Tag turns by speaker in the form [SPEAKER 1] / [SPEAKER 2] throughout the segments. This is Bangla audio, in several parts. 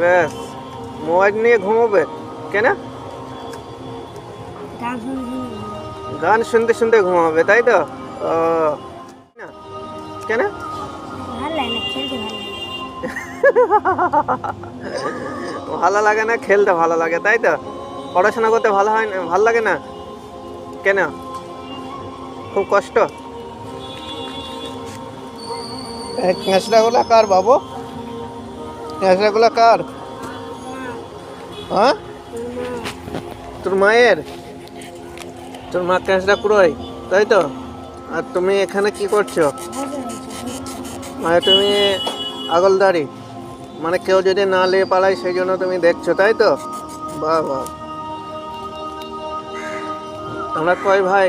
[SPEAKER 1] ব্যাস মোবাইল নিয়ে ঘুমোবে কেন?
[SPEAKER 2] গান শুনে শুনে ঘুমাবো।
[SPEAKER 1] গান শুনতে শুনতে ঘুমাবে তাই তো? কেন?
[SPEAKER 2] ভালো লাগে না খেলতে ভালো লাগে।
[SPEAKER 1] না খেলতে ভালো লাগে তাই তো? পড়াশোনা করতে ভালো হয় না ভালো লাগে না? কেন? খুব কষ্ট? ক্যাঁচড়াগুলো কার বাবু? ক্যাঁচড়াগুলো কার? হ্যাঁ? তোর মায়ের? তোর মা ক্যাঁচড়া পুরোই তাই তো? আর তুমি এখানে কি করছ? মানে তুমি আগলদারি। মানে কেউ যদি না নিয়ে পালায় সেই জন্য তুমি দেখছ তাই তো? বাহ বাহ তোমরা কয় ভাই?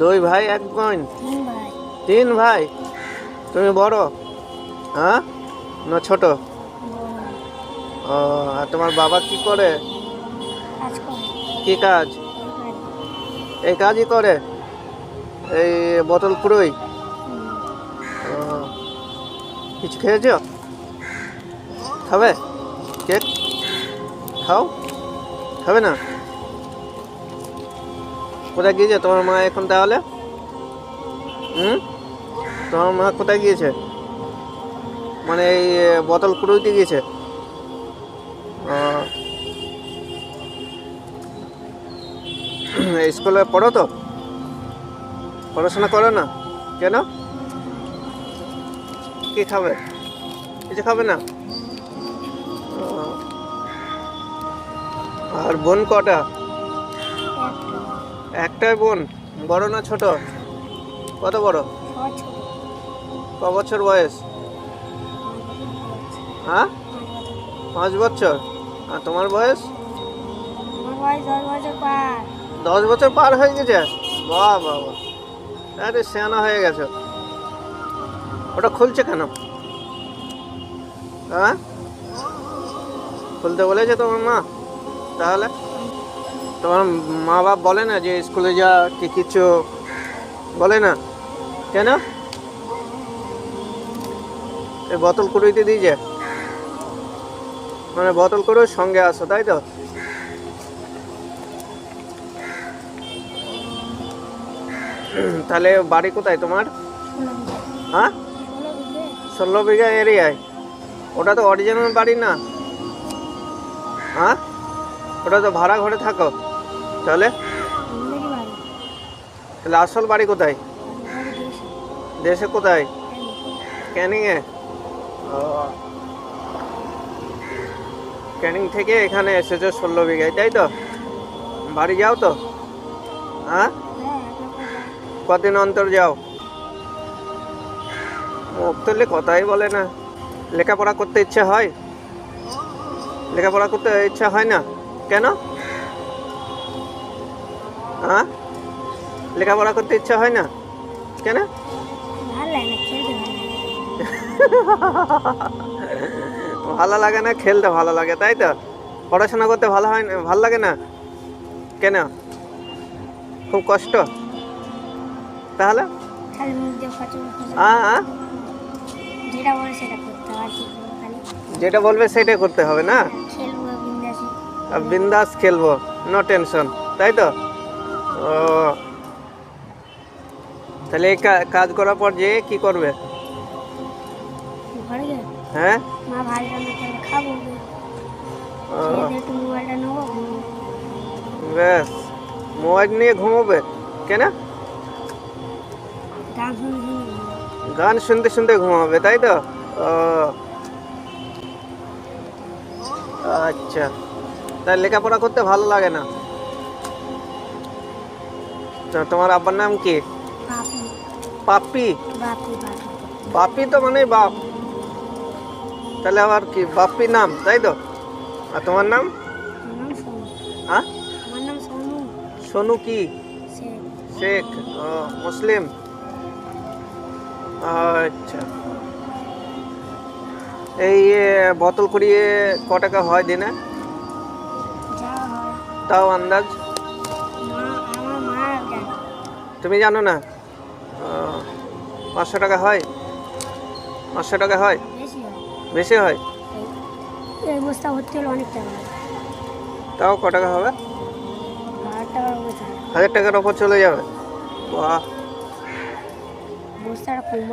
[SPEAKER 1] দুই ভাই এক বোন?
[SPEAKER 2] তিন ভাই?
[SPEAKER 1] তুমি বড়? হ্যাঁ? না ছোট? ও আর তোমার বাবা কি করে? কি কাজ?
[SPEAKER 2] এই
[SPEAKER 1] কাজই করে। এই বোতল পুরোই? কিছু খেয়েছো? খাবে? কেক? খাও? খাবে না? কোথায় গিয়েছে? তোমার মা এখন তাহলে? হুম? তোমার মা কোথায় গিয়েছে? মানে এই বোতল কুড়োইতে গিয়েছে। স্কুলে পড়ো তো? পড়াশোনা করো না? কেন? কি খাবে? কিছু খাবে না? আর বোন কটা? একটাই বোন বড় না ছোট? কত বড়? ক বছর বয়স? হ্যাঁ? পাঁচ বছর। আর তোমার বয়স?
[SPEAKER 2] দশ বছর পার।
[SPEAKER 1] দশ বছর পার হয়ে গেছে? বাহ বাহ বাহ আরে সেয়ানা হয়ে গেছে। ওটা খুলছে কেন? হ্যাঁ? খুলতে বলেছে তোমার মা? তাহলে? তোমার মা বাপ বলে না যে স্কুলে যা কি কিছু? বলে না। কেন? এই বোতল কুড়িতে দিয়েছে। মানে বোতল করে সঙ্গে আসো তাই তো? তাহলে বাড়ি কোথায় তোমার? হ্যাঁ?
[SPEAKER 2] ষোলো বিঘা
[SPEAKER 1] এরিয়ায়। ওটা তো অরিজিনাল বাড়ি না। হ্যাঁ? ওটা তো ভাড়া ঘরে থাকো। তাহলে? তাহলে আসল বাড়ি কোথায়?
[SPEAKER 2] দেশে
[SPEAKER 1] দেশে। কোথায় ক্যানিংয়ে? ও ক্যানিং থেকে এখানে এসেছ ষোলো বিঘায় তাই তো? বাড়ি যাও তো। হ্যাঁ? কদিন অন্তর যাও। মুখ তুললে কথাই বলে না। লেখাপড়া করতে ইচ্ছা হয়? লেখাপড়া করতে ইচ্ছা হয় না? কেন? হ্যাঁ? লেখাপড়া করতে ইচ্ছা হয় না? কেন?
[SPEAKER 2] ভালো লাগে না খেলতে ভালো লাগে
[SPEAKER 1] তাই তো? পড়াশোনা করতে ভালো হয় না ভালো লাগে না? কেন? খুব কষ্ট? তাহলে?
[SPEAKER 2] যেটা
[SPEAKER 1] বলবে সেটাই করতে হবে না?
[SPEAKER 2] বিন্দাসি।
[SPEAKER 1] খেলব নো টেনশন তাই তো? ও। তাহলে এই কাজ করার পর যে কি করবে?
[SPEAKER 2] ঘরে
[SPEAKER 1] হ্যাঁ?
[SPEAKER 2] মা ভাই রান্না করে খাব
[SPEAKER 1] ও,
[SPEAKER 2] মোবাইলটা নেব
[SPEAKER 1] ব্যাস মোবাইল নিয়ে ঘুমোবে। কেন?
[SPEAKER 2] গান
[SPEAKER 1] শুনতে শুনতে ঘুমাবে তাই তো? আচ্ছা তাই লেখাপড়া করতে ভালো লাগে না? তোমার আব্বার নাম কি?
[SPEAKER 2] বাপি। বাপি
[SPEAKER 1] তো মানে বাপ। তাহলে আবার কি, বাপ্পি নাম, তাই তো? আর তোমার নাম? হ্যাঁ?
[SPEAKER 2] সোনু
[SPEAKER 1] কি? শেখ মুসলিম। আচ্ছা। এই বোতল কুড়িয়ে ক টাকা হয় দিনে? তাও আন্দাজ?
[SPEAKER 2] আমার
[SPEAKER 1] তুমি জানো না? পাঁচশো টাকা হয়? পাঁচশো টাকা হয়?
[SPEAKER 2] বেশি হয়? এই বস্তা ভর্তি হলে অনেক টাকা
[SPEAKER 1] তাও ক টাকা হবে?
[SPEAKER 2] হাজার টাকার
[SPEAKER 1] হাজার টাকার ওপর চলে যাবে? বাহ।
[SPEAKER 2] বস্তাটা কম